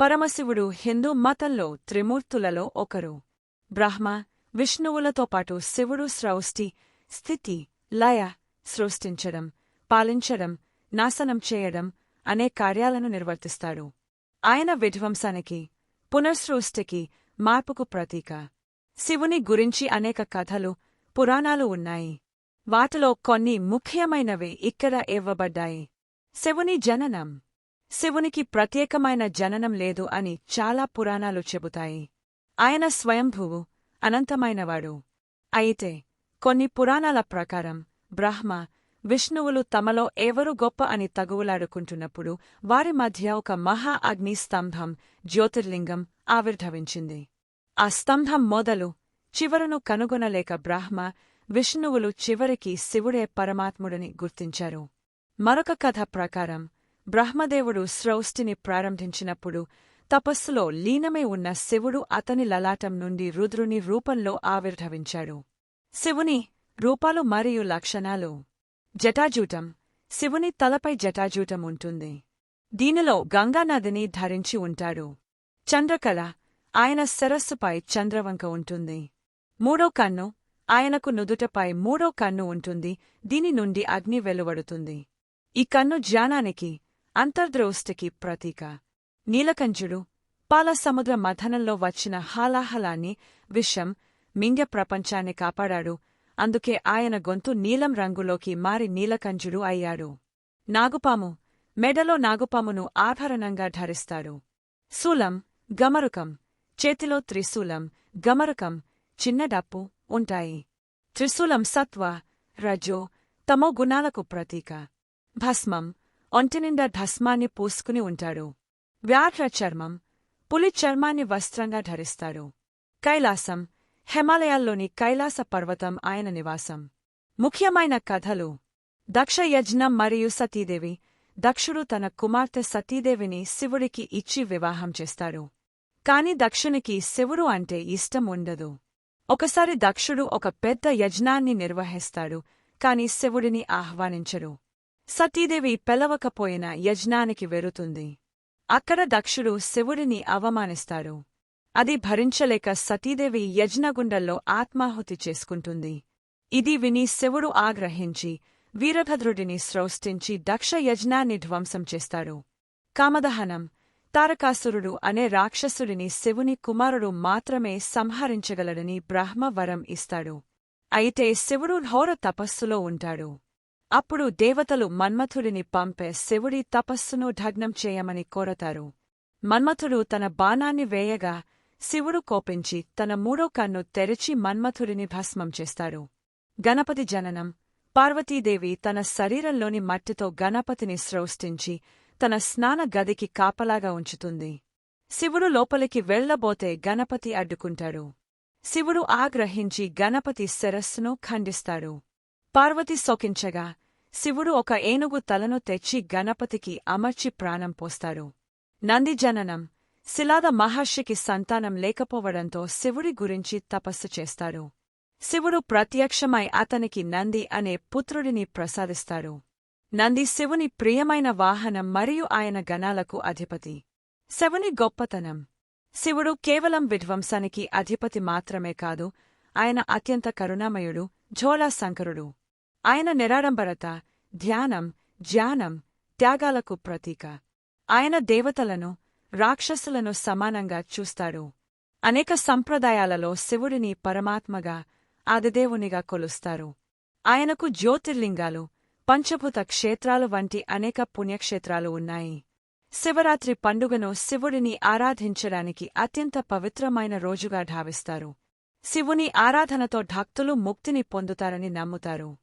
పరమశివుడు హిందూ మతంలో త్రిమూర్తులలో ఒకరు. బ్రహ్మ విష్ణువులతో పాటు శివుడు స్రౌష్టి స్థితి లయ సృష్టించడం పాలించడం నాశనం చేయడం అనే కార్యాలను నిర్వర్తిస్తాడు. ఆయన విధ్వంసానికి పునఃసృష్టికి మార్పుకు ప్రతీక. శివుని గురించి అనేక కథలు పురాణాలు ఉన్నాయి. వాటిలో కొన్ని ముఖ్యమైనవి ఇక్కడ ఇవ్వబడ్డాయి. శివుని జననం. శివునికి ప్రత్యేకమైన జననం లేదు అని చాలా పురాణాలు చెబుతాయి. ఆయన స్వయంభువు అనంతమైనవాడు. అయితే కొన్ని పురాణాల ప్రకారం బ్రహ్మ విష్ణువులు తమలో ఎవరు గొప్ప అని తగువులాడుకుంటున్నప్పుడు వారి మధ్య ఒక మహా అగ్ని స్తంభం జ్యోతిర్లింగం ఆవిర్భవించింది. ఆ స్తంభం మొదలు చివరను కనుగొనలేక బ్రహ్మ విష్ణువులు చివరికి శివుడే పరమాత్ముడని గుర్తించారు. మరొక కథ ప్రకారం బ్రహ్మదేవుడు శ్రౌష్టిని ప్రారంభించినప్పుడు తపస్సులో లీనమై ఉన్న శివుడు అతని లలాటం నుండి రుద్రుని రూపంలో ఆవిర్భవించాడు. శివుని రూపాలు మరియు లక్షణాలు. జటాజూటం. శివుని తలపై జటాజూటం ఉంటుంది. దీనిలో గంగానదిని ధరించి ఉంటాడు. చంద్రకళ. ఆయన శిరస్సుపై చంద్రవంక ఉంటుంది. మూడో కన్ను. ఆయనకు నుదుటపై మూడో కన్ను ఉంటుంది. దీని నుండి అగ్ని వెలువడుతుంది. ఈ కన్ను జ్ఞానానికి అంతర్ద్రోష్టికి ప్రతీక. నీలకంజుడు పాల సముద్ర మథనంలో వచ్చిన హాలాహలాన్ని విషం మింగ ప్రపంచాన్ని కాపాడాడు. అందుకే ఆయన గొంతు నీలం రంగులోకి మారి నీలకంజుడు అయ్యాడు. నాగుపాము మెడలో నాగుపామును ఆభరణంగా ధరిస్తాడు. శూలం గమరుకం చేతిలో త్రిశూలం గమరుకం చిన్న డప్పు ఉంటాయి. త్రిశూలం సత్వ రజో తమో గుణాలకు ప్రతీక. భస్మం ఒంటినిండా భస్మాన్ని పూసుకుని ఉంటాడు. వ్యాఘ్ర చర్మం పులి చర్మాన్ని వస్త్రంగా ధరిస్తాడు. కైలాసం హిమాలయాల్లోని కైలాస పర్వతం ఆయన నివాసం. ముఖ్యమైన కథలు. దక్షయజ్ఞం మరియు సతీదేవి దక్షుడు తన కుమార్తె సతీదేవిని శివుడికి ఇచ్చి వివాహం చేస్తాడు కాని దక్షునికి శివుడు అంటే ఇష్టం ఉండదు. ఒకసారి దక్షుడు ఒక పెద్ద యజ్ఞాన్ని నిర్వహిస్తాడు కాని శివుడిని ఆహ్వానించడు సతీదేవి పెలవకపోయిన యజ్ఞానికి వెరుతుంది. అక్కడ దక్షుడు శివుడిని అవమానిస్తాడు. అది భరించలేక సతీదేవి యజ్ఞగుండల్లో ఆత్మాహుతి చేసుకుంటుంది. ఇది విని శివుడు ఆగ్రహించి వీరభద్రుడిని శ్రౌష్టించి దక్ష యజ్ఞాన్ని ధ్వంసం చేస్తాడు. కామదహనం తారకాసురుడు అనే రాక్షసుడిని శివుని కుమారుడు మాత్రమే సంహరించగలడని బ్రహ్మవరం ఇస్తాడు. అయితే శివుడు ఘోర తపస్సులో ఉంటాడు. అప్పుడు దేవతలు మన్మథుడిని పంపే శివుడి తపస్సును ఢగ్నం చేయమని కోరతారు. మన్మథుడు తన బాణాన్ని వేయగా శివుడు కోపించి తన మూడో కన్ను తెరిచి మన్మథుడిని భస్మం చేస్తాడు. గణపతి జననం. పార్వతీదేవి తన శరీరంలోని మట్టితో గణపతిని స్రౌష్టించి తన స్నాన గదికి కాపలాగా ఉంచుతుంది. శివుడు లోపలికి వెళ్ళబోతే గణపతి అడ్డుకుంటాడు. శివుడు ఆగ్రహించి గణపతి శిరస్సును ఖండిస్తాడు. పార్వతి సోకించగా శివుడు ఒక ఏనుగు తలను తెచ్చి గణపతికి అమర్చి ప్రాణం పోస్తాడు. నంది జననం. శిలాద మహర్షికి సంతానం లేకపోవడంతో శివుడి గురించి తపస్సు చేస్తాడు. శివుడు ప్రత్యక్షమై అతనికి నంది అనే పుత్రుడిని ప్రసాదిస్తాడు. నంది శివుని ప్రియమైన వాహనం మరియు ఆయన గణాలకు అధిపతి. శివుని గొప్పతనం. శివుడు కేవలం విధ్వంసానికి అధిపతి మాత్రమే కాదు ఆయన అత్యంత కరుణామయుడు ఝోళాశంకరుడు ఆయన నిరాడంబరత ధ్యానం జ్ఞానం త్యాగాలకు ప్రతీక. ఆయన దేవతలను రాక్షసులను సమానంగా చూస్తాడు. అనేక సంప్రదాయాలలో శివుడిని పరమాత్మగా ఆదిదేవునిగా కొలుస్తారు. ఆయనకు జ్యోతిర్లింగాలు పంచభూత క్షేత్రాలు వంటి అనేక పుణ్యక్షేత్రాలు ఉన్నాయి. శివరాత్రి పండుగను శివుడిని ఆరాధించడానికి అత్యంత పవిత్రమైన రోజుగా ధావిస్తారు శివుని ఆరాధనతో భక్తులు ముక్తిని పొందుతారని నమ్ముతారు.